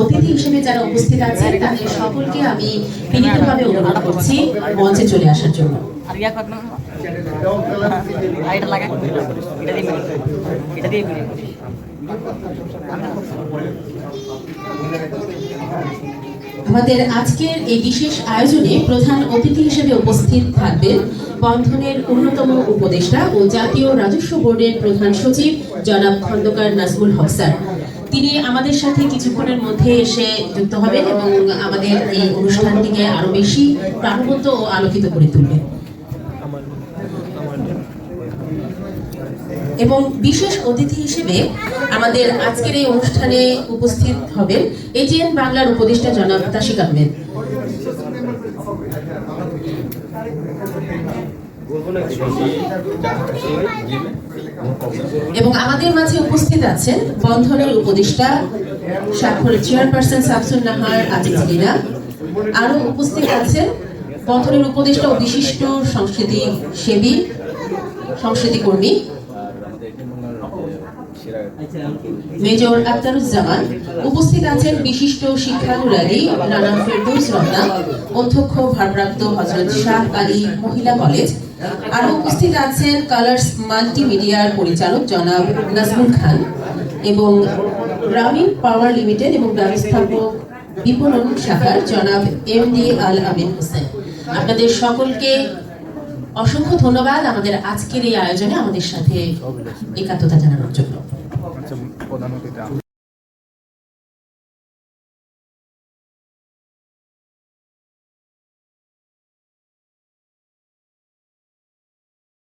অতিথি হিসেবে যারা উপস্থিত আছেন, তাদের সকলকে আমি বিনীতভাবে অনুরোধ করছি মঞ্চে চলে আসার জন্য। আমাদের আজকের এই বিশেষ আয়োজনে প্রধান অতিথি হিসেবে উপস্থিত থাকবেন বন্ধনের অন্যতম উপদেষ্টা ও জাতীয় রাজস্ব বোর্ডের প্রধান সচিব জনাব খন্দকার নাজমুল হক স্যার। তিনি আমাদের সাথে কিছুক্ষণের মধ্যে এসে যুক্ত হবেন এবং আমাদের এই অনুষ্ঠানটিকে আরও বেশি প্রাণবন্ত ও আলোকিত করে তুলবেন। এবং বিশেষ অতিথি হিসেবে আমাদের আজকের এই অনুষ্ঠানে উপস্থিত হবেন এটিএন বাংলার উপদেষ্টা জনাব তাশিক আহমেদ। এবং আমাদের মাঝে উপস্থিত আছেন বন্ধনের উপদেষ্টা স্বাক্ষরের চেয়ারপারসন শামসুন নাহার আজিজ আরও আরও উপস্থিত আছেন বন্ধনের উপদেষ্টা ও বিশিষ্ট সংস্কৃতি সেবী সংস্কৃতি কর্মী মেজর আক্তারুজ্জামান উপস্থিত আছেন বিশিষ্ট শিক্ষানুরাগী রানা ফেরদৌস রত্না অধ্যক্ষ ভারপ্রাপ্ত হজরত শাহ আলী মহিলা কলেজ। আরও উপস্থিত আছেন কালার্স মাল্টিমিডিয়ার পরিচালক জনাব নাজমুল খান এবং গ্রামীণ পাওয়ার লিমিটেড এবং ব্যবস্থাপক বিপণন শাখার জনাব এম ডি আল আমিন হোসেন। আপনাদের সকলকে অসংখ্য ধন্যবাদ আমাদের আজকের এই আয়োজনে আমাদের সাথে একাত্মতা জানানোর জন্য। প্রধান অতিথি।